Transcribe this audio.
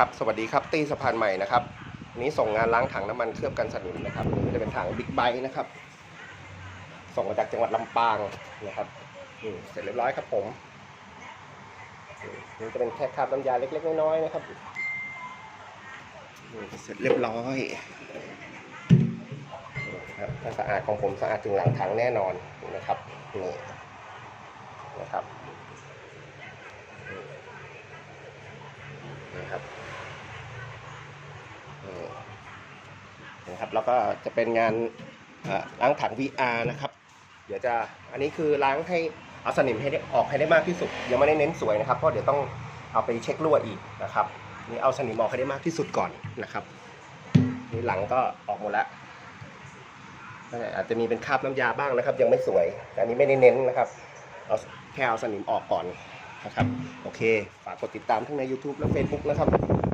ครับ สวัสดีครับ ตีสะพานใหม่นะครับนนี้ส่งงานล้างถังน้ำมันเคลือบกันสนิมนะครับนี่จะเป็นถังบิ๊กไบค์นะครับ ส่งมาจากจังหวัดลำปางนะครับเสร็จเรียบร้อยครับผมนี่จะเป็นแค่คราบน้ำยาเล็กๆน้อยๆนะครับเสร็จเรียบร้อยครับถ้าสะอาดของผมสะอาดถึงหลังถังแน่นอนนะครับนี่นะครับ นะครับนะครับแล้วก็จะเป็นงานล้างถัง VR นะครับ เดี๋ยวจะอันนี้คือล้างให้เอาสนิมให้ได้ออกให้ได้มากที่สุด ยังไม่ได้เน้นสวยนะครับเพราะเดี๋ยวต้องเอาไปเช็ครั่วอีกนะครับนี่เอาสนิมออกให้ได้มากที่สุดก่อนนะครับนี่หลังก็ออกหมดแล้วอาจจะมีเป็นคราบน้ำยาบ้างนะครับ ยังไม่สวยแต่นนี้ไม่ได้เน้นนะครับเอาแค่เอาสนิมออกก่อน นะครับ โอเค ฝากกดติดตามทั้งใน YouTube และ Facebook นะครับ